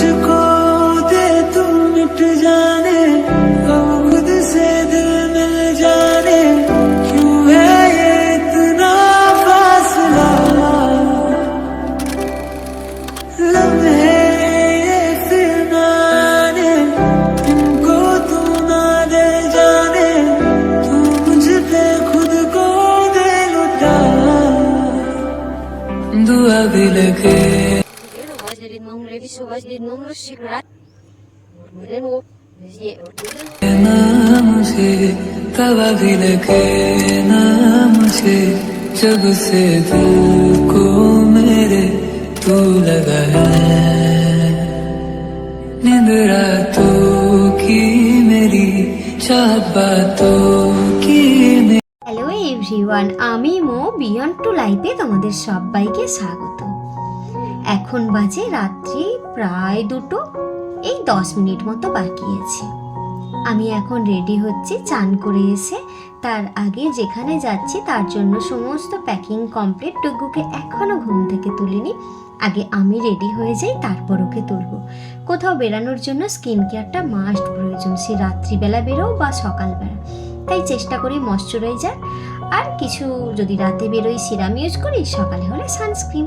to go. was dit nog een sigaret. Dan op. Dus je ना मुझे तवा भी लगे ना मुझे जब से दिल को मेरे तू लगा है नींद रातों की मेरी चाहत बातों की मेरी হ্যালো এভরিওয়ান আমি মো বিয়ন্ড টু লাইফে তোমাদের সবাইকে স্বাগত এখন বাজে রাত্রি প্রায় দুটো। এই দশ মিনিট মতো বাকি আছে। আমি এখন রেডি হচ্ছি চান করে এসে। তার আগে যেখানে যাচ্ছি তার জন্য সমস্ত প্যাকিং কমপ্লিট টুকুকে এখনও ঘুম থেকে তুলিনি। আগে আমি রেডি হয়ে যাই, তারপর ওকে তুলবো। কোথাও বেরানোর জন্য স্কিন কেয়ারটা মাস্ট প্রয়োজন। সে রাত্রিবেলা বেরো বা সকালবেলা। তাই চেষ্টা করি ময়শ্চারাইজার আর কিছু যদি রাতে বেরোই সিরাম ইউজ করি, সকালে হলে সানস্ক্রিন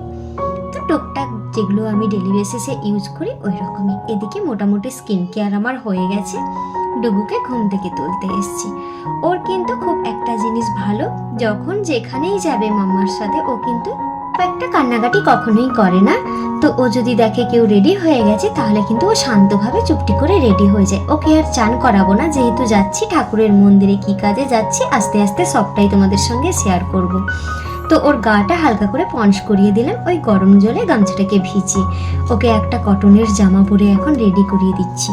টুকটাক যেগুলো আমি ডেলি বেসিসে ইউজ করি ওই রকমই এদিকে মোটামুটি স্কিন কেয়ার আমার হয়ে গেছে। ডুবুকে ঘুম থেকে তুলতে এসেছি। ওর কিন্তু খুব একটা জিনিস ভালো। যখন যেখানেই যাবে মাম্মার সাথে, ও কিন্তু একটা কান্নাকাটি কখনোই করে না। তো ও যদি দেখে কেউ রেডি হয়ে গেছে, তাহলে কিন্তু ও শান্তভাবে চুপটি করে রেডি হয়ে যায়। ওকে আর চান করাবো না। যেহেতু যাচ্ছি, ঠাকুরের মন্দিরে কি কাজে যাচ্ছি, আস্তে আস্তে সবটাই তোমাদের সঙ্গে শেয়ার করব। তো ওর গাটা হালকা করে পঞ্চ করিয়ে দিলাম, ওই গরম জলে গামছাটাকে ভিজিয়ে ওকে একটা কটনের জামা পরে এখন রেডি করিয়ে দিচ্ছি।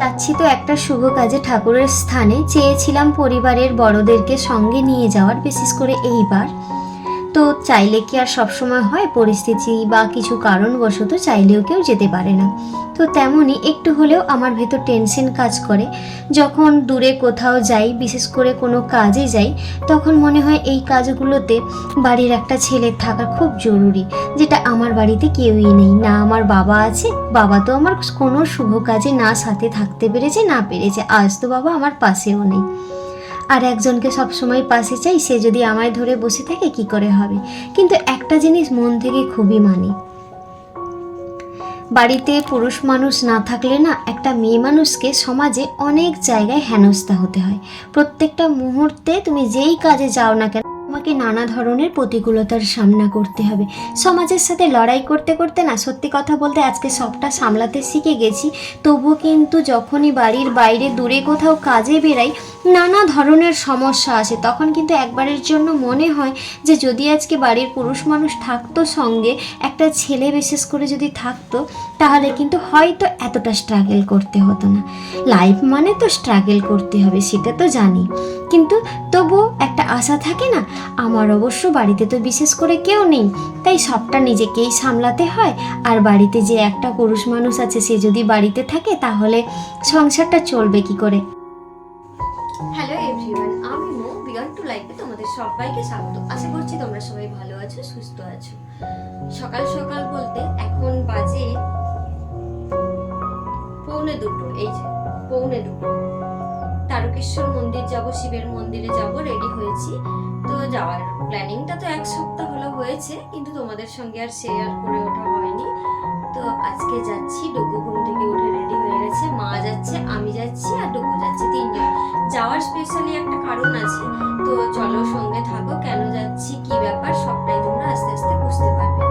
যাচ্ছি তো একটা শুভ কাজে ঠাকুরের স্থানে। চেয়েছিলাম পরিবারের বড়দেরকে সঙ্গে নিয়ে যাওয়ার, বিশেষ করে এইবার। তো চাইলে কি আর সবসময় হয়? পরিস্থিতি বা কিছু কারণবশত চাইলেও কেউ যেতে পারে না। তো তেমনই একটু হলেও আমার ভেতর টেনশন কাজ করে। যখন দূরে কোথাও যাই, বিশেষ করে কোনো কাজে যাই, তখন মনে হয় এই কাজগুলোতে বাড়ির একটা ছেলে থাকা খুব জরুরি, যেটা আমার বাড়িতে কেউই নেই। না আমার বাবা আছে, বাবা তো আমার কোনো শুভ কাজে না সাথে থাকতে পেরেছে, না পেরেছে। আজ তো বাবা আমার পাশেও নেই। আর একজনকে সবসময় পাশে চাই, সে যদি আমায় ধরে বসে থাকে, কি করে হবে? কিন্তু একটা জিনিস মন থেকে খুবই মানি। বাড়িতে পুরুষ মানুষ না থাকলে না, একটা মেয়ে মানুষকে সমাজে অনেক জায়গায় হেনস্থা হতে হয়। প্রত্যেকটা মুহূর্তে তুমি যেই কাজে যাও না কেন, তোমাকে নানা ধরনের প্রতিকূলতার সামনা করতে হবে। সমাজের সাথে লড়াই করতে করতে না, সত্যি কথা বলতে আজকে সবটা সামলাতে শিখে গেছি। তবু কিন্তু যখনই বাড়ির বাইরে, দূরে কোথাও কাজে বেরাই নানা ধরনের সমস্যা আসে। তখন কিন্তু একবারের জন্য মনে হয় যে যদি আজকে বাড়ির পুরুষ মানুষ থাকতো সঙ্গে, একটা ছেলে বিশেষ করে যদি থাকতো, তাহলে কিন্তু হয়তো এতটা স্ট্রাগল করতে হতো না। লাইফ মানে তো স্ট্রাগল করতে হবে, সেটা তো জানি। কিন্তু তবু একটা আশা থাকে না, আমার অবশ্য বাড়িতে তো বিশেষ করে কেউ নেই, তাই সবটা নিজেকেই সামলাতে হয়। আর বাড়িতে যে একটা পুরুষ মানুষ আছে, সে যদি বাড়িতে থাকে, তাহলে সংসারটা চলবে কি করে? সবাইকে স্বাগত। আশা করছি তোমরা সবাই ভালো আছো, সুস্থ আছো। সকাল সকাল বলতে এখন বাজে পৌনে দুটো, এই যে পৌনে দুটো। তারকেশ্বর মন্দির যাব, শিবের মন্দিরে যাব রেডি হয়েছি। তো যাওয়ার প্ল্যানিংটা তো এক সপ্তাহ হলো হয়েছে, কিন্তু তোমাদের সঙ্গে আর শেয়ার করে ওঠা হয়নি। তো আজকে যাচ্ছি ডুগু ঘুম থেকে উঠে গেছে মা যাচ্ছে, আমি যাচ্ছি আর ডুগু যাচ্ছে তিনজন। যাওয়ার স্পেশালি একটা কারণ আছে। তো চলো সঙ্গে থাকো, কেন যাচ্ছি, কি ব্যাপার, সবটাই তোমরা আস্তে আস্তে বুঝতে পারবে।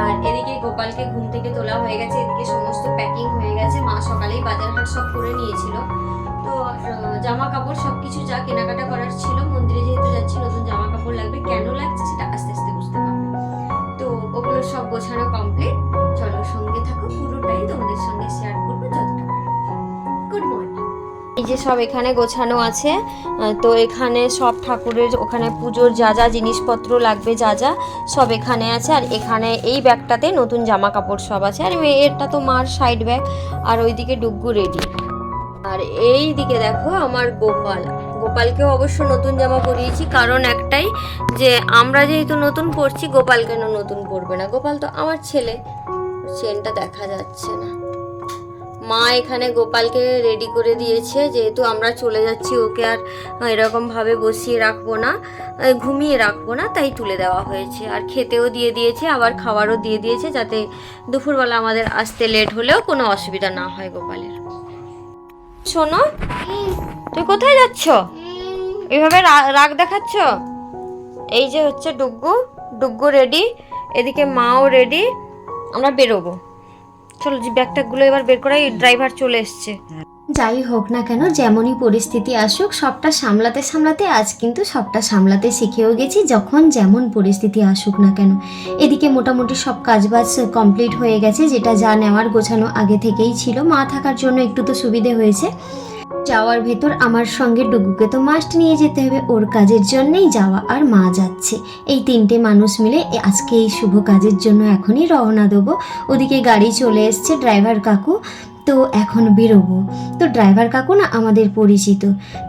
আর এদিকে গোপালকে ঘুম থেকে তোলা হয়ে গেছে, এদিকে সমস্ত প্যাকিং হয়ে গেছে। মা সকালেই বাজার হাট সব করে নিয়েছিল। তো জামা কাপড় সবকিছু যা কেনাকাটা করার ছিল, মন্দিরে যেহেতু যাচ্ছি, নতুন জামা কাপড় লাগবে যে সব এখানে গোছানো আছে তো এখানে সব ঠাকুরের ওখানে পুজোর যা যা জিনিসপত্র লাগবে, যা যা সব এখানে আছে। আর এখানে এই ব্যাগটাতে নতুন জামা কাপড় সব আছে। আর এটা তো মার সাইড ব্যাগ আর ওইদিকে ডুগ্গু রেডি আর এই দিকে দেখো আমার গোপাল। গোপালকেও অবশ্য নতুন জামা পরিয়েছি, কারণ একটাই যে আমরা যেহেতু নতুন পরছি, গোপাল কেন নতুন পরবে না? গোপাল তো আমার ছেলে। চেনটা দেখা যাচ্ছে না। মা এখানে গোপালকে রেডি করে দিয়েছে, যেহেতু আমরা চলে যাচ্ছি, ওকে আর এরকম ভাবে বসিয়ে রাখব না ঘুমিয়ে রাখব না, তাই তুলে দেওয়া হয়েছে। আর খেতেও দিয়ে দিয়েছে, আবার খাবারও দিয়ে দিয়েছে, যাতে দুপুরবেলা আমাদের আসতে লেট হলেও কোনো অসুবিধা না হয় গোপালের। শোনো, তুই কোথায় যাচ্ছ? এভাবে রাগ দেখাচ্ছ? এই যে হচ্ছে ডুগ্গু ডুগ্গু রেডি এদিকে মাও রেডি আমরা বেরোবো। চলো যে ব্যাগটাগুলো এবার বের করাই ড্রাইভার চলে এসছে। যাই হোক না কেন, যেমনই পরিস্থিতি আসুক, সবটা সামলাতে সামলাতে আজ কিন্তু সবটা সামলাতে শিখেও গেছি, যখন যেমন পরিস্থিতি আসুক না কেন। এদিকে মোটামুটি সব কাজবাজ কমপ্লিট হয়ে গেছে, যেটা যা নেওয়ার গোছানো আগে থেকেই ছিল। মা থাকার জন্য একটু তো সুবিধে হয়েছে। যাওয়ার ভেতর আমার সঙ্গে ডুগুকে তো মাস্ট নিয়ে যেতে হবে। ওর কাজের জন্যই যাওয়া আর মা যাচ্ছে। এই তিনটে মানুষ মিলে আজকে এই শুভ কাজের জন্য এখনই রওনা দেবো। ওদিকে গাড়ি চলে এসছে ড্রাইভার কাকু। তো এখন বেরোবো। তো ড্রাইভার কাকু না আমাদের পরিচিত।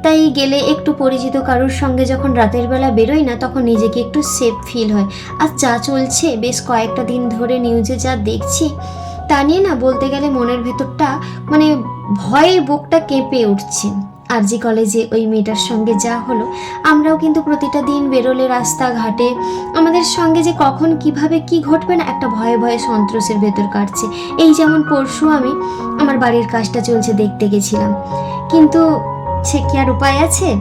তাই গেলে একটু পরিচিত কারোর সঙ্গে যখন রাতের বেলা বেরোই না, তখন নিজেকে একটু সেফ ফিল হয়। আর যা চলছে, বেশ কয়েকটা দিন ধরে নিউজে যা দেখছি, তা নিয়ে না বলতে গেলে মনের ভেতরটা মানে ভয়ে বুকটা কেঁপে উঠছে। আর জি কলেজে ওই মেয়েটার সঙ্গে যা হলো, আমরাও কিন্তু প্রতিটা দিন বেরোলে রাস্তাঘাটে। আমাদের সঙ্গে যে কখন, কীভাবে, কি ঘটবে না, একটা ভয়ে ভয়ে সন্ত্রাসের ভেতর কাটছে। এই যেমন পরশু আমি আমার বাড়ির কাজটা চলছে দেখতে গেছিলাম। কিন্তু সে কি আর উপায় আছে?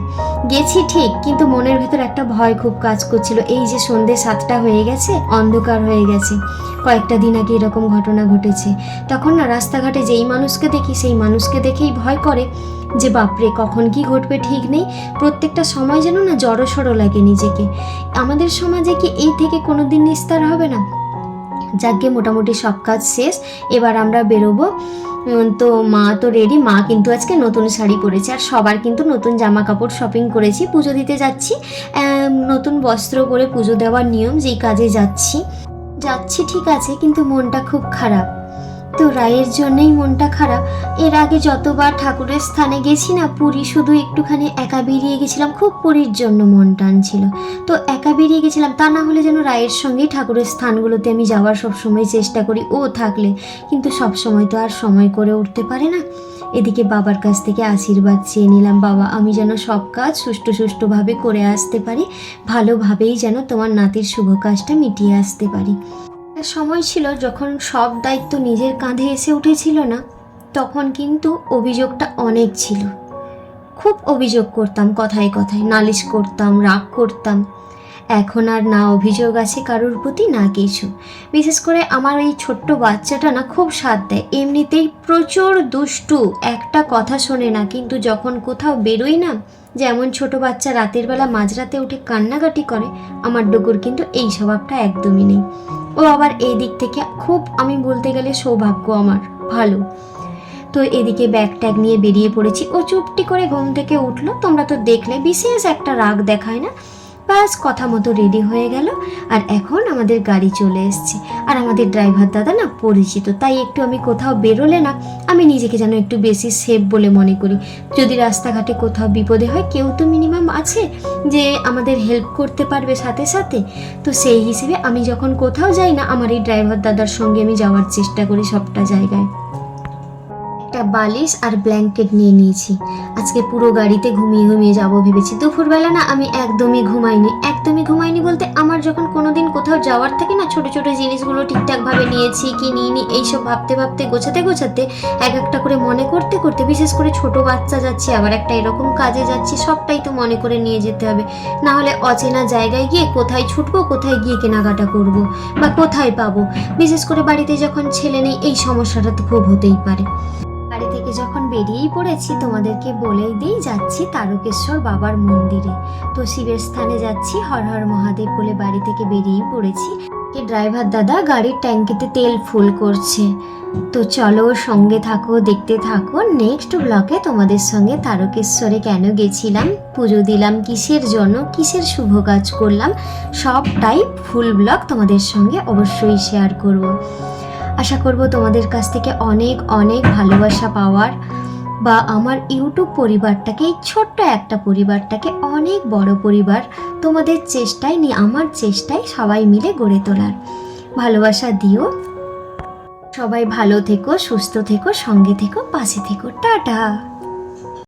গেছি ঠিক, কিন্তু মনের ভেতর একটা ভয় খুব কাজ করছিল। এই যে সন্ধে সাতটা হয়ে গেছে, অন্ধকার হয়ে গেছে। কয়েকটা দিন আগে এরকম ঘটনা ঘটেছে। তখন না রাস্তাঘাটে যেই মানুষকে দেখি, সেই মানুষকে দেখেই ভয় করে যে বাপরে, কখন কি ঘটবে ঠিক নেই। প্রত্যেকটা সময় যেন না জড়সড় লাগে নিজেকে। আমাদের সমাজে কি এই থেকে কোনো দিন নিস্তার হবে না? যাকে মোটামুটি সব কাজ শেষ। এবার আমরা বেরোবো। তো মা তো রেডি মা কিন্তু আজকে নতুন শাড়ি পরেছে। আর সবার কিন্তু নতুন জামা কাপড় শপিং করেছি, পুজো দিতে যাচ্ছি। নতুন বস্ত্র পরে পুজো দেওয়ার নিয়ম, যেই কাজে যাচ্ছি। যাচ্ছি ঠিক আছে, কিন্তু মনটা খুব খারাপ। তো রায়ের জন্যই মনটা খারাপ। এর আগে যতবার ঠাকুরের স্থানে গেছি না, পুরী শুধু একটুখানি একা বেরিয়ে গেছিলাম, খুব পুরীর জন্য মন টানছিল তো একা বেরিয়ে গেছিলাম, তা না হলে যেন রায়ের সঙ্গেই ঠাকুরের স্থানগুলোতে আমি যাওয়ার সবসময় চেষ্টা করি, ও থাকলে। কিন্তু সব সময় তো আর সময় করে উঠতে পারে না। এদিকে বাবার কাছ থেকে আশীর্বাদ চেয়ে নিলাম, বাবা, আমি যেন সব কাজ সুষ্ঠু সুষ্ঠুভাবে করে আসতে পারি, ভালোভাবেই যেন তোমার নাতির শুভ কাজটা মিটিয়ে আসতে পারি। সময় ছিল যখন সব দায়িত্ব নিজের কাঁধে এসে উঠেছিল না, তখন কিন্তু অভিযোগটা অনেক ছিল। খুব অভিযোগ করতাম, কথায় কথায়। নালিশ করতাম, রাগ করতাম। এখন আর না অভিযোগ আছে কারোর প্রতি, না কিছু। বিশেষ করে আমার এই ছোট্ট বাচ্চাটা না খুব সাথ দেয়। এমনিতেই প্রচুর দুষ্টু, একটা কথা শোনে না, কিন্তু যখন কোথাও বেরোই না, যেমন ছোট বাচ্চা রাতের বেলা মাঝরাতে উঠে কান্নাকাটি করে, আমার ডুগুর কিন্তু এই স্বভাবটা একদমই নেই। ও আবার এই দিক থেকে খুব, আমি বলতে গেলে সৌভাগ্য আমার, ভালো। তো এদিকে ব্যাগ ট্যাগ নিয়ে বেরিয়ে পড়েছি। ও চুপটি করে ঘুম থেকে উঠল। তোমরা তো দেখলে, বিশেষ একটা রাগ দেখায় না? ব্যাস, কথা মতো রেডি হয়ে গেল। আর এখন আমাদের গাড়ি চলে এসছে। আর আমাদের ড্রাইভার দাদা না পরিচিত, তাই একটু আমি কোথাও বেরোলে না, আমি নিজেকে যেন একটু বেশি সেফ বলে মনে করি। যদি রাস্তাঘাটে কোথাও বিপদে হয়, কেউ তো মিনিমাম আছে যে আমাদের হেল্প করতে পারবে সাথে সাথে। তো সেই হিসেবে আমি যখন কোথাও যাই না, আমার এই ড্রাইভার দাদার সঙ্গে আমি যাওয়ার চেষ্টা করি সবটা জায়গায়। একটা বালিশ আর ব্ল্যাঙ্কেট নিয়ে নিয়েছি। আজকে পুরো গাড়িতে ঘুমিয়ে ঘুমিয়ে যাব ভেবেছি। দুপুরবেলা না আমি একদমই ঘুমাইনি। একদমই ঘুমাইনি বলতে আমার যখন কোনোদিন কোথাও যাওয়ার থাকে না, ছোট ছোট জিনিসগুলো ঠিকঠাকভাবে নিয়েছি, কি নিইনি, এইসব ভাবতে ভাবতে, গোছাতে গোছাতে, এক একটা করে মনে করতে করতে, বিশেষ করে ছোট বাচ্চা যাচ্ছি, আবার একটা এরকম কাজে যাচ্ছি, সবটাই তো মনে করে নিয়ে যেতে হবে। না হলে অচেনা জায়গায় গিয়ে কোথায় ছুটবো, কোথায় গিয়ে কেনাকাটা করব বা কোথায় পাবো? বিশেষ করে বাড়িতে যখন ছেলে নেই, এই সমস্যাটা তো খুব হতেই পারে। থেকে যখন বেরিয়েই পড়েছি, তোমাদেরকে বলেই দিই যাচ্ছি তারকেশ্বর বাবার মন্দিরে। তো শিবের স্থানে যাচ্ছি, হর হর মহাদেব বলে বাড়ি থেকে বেরিয়েই পড়েছি। ড্রাইভার দাদা গাড়ির ট্যাঙ্কিতে তেল ফুল করছে। তো চলো সঙ্গে থাকো, দেখতে থাকো। নেক্সট ব্লকে তোমাদের সঙ্গে তারকেশ্বরে কেন গেছিলাম, পুজো দিলাম, কিসের জন্য, কিসের শুভ কাজ করলাম, সবটাই ফুল ব্লগ তোমাদের সঙ্গে অবশ্যই শেয়ার করব। আশা করব তোমাদের কাছ থেকে অনেক অনেক ভালোবাসা পাওয়ার বা আমার ইউটিউব পরিবারটাকে এই ছোট্ট একটা পরিবারটাকে, অনেক বড় পরিবার তোমাদের চেষ্টায় নিয়ে আমার চেষ্টায় সবাই মিলে গড়ে তোলার। ভালোবাসা দিও। সবাই ভালো থেকো, সুস্থ থেকো, সঙ্গে থেকো, পাশে থেকো। টাটা।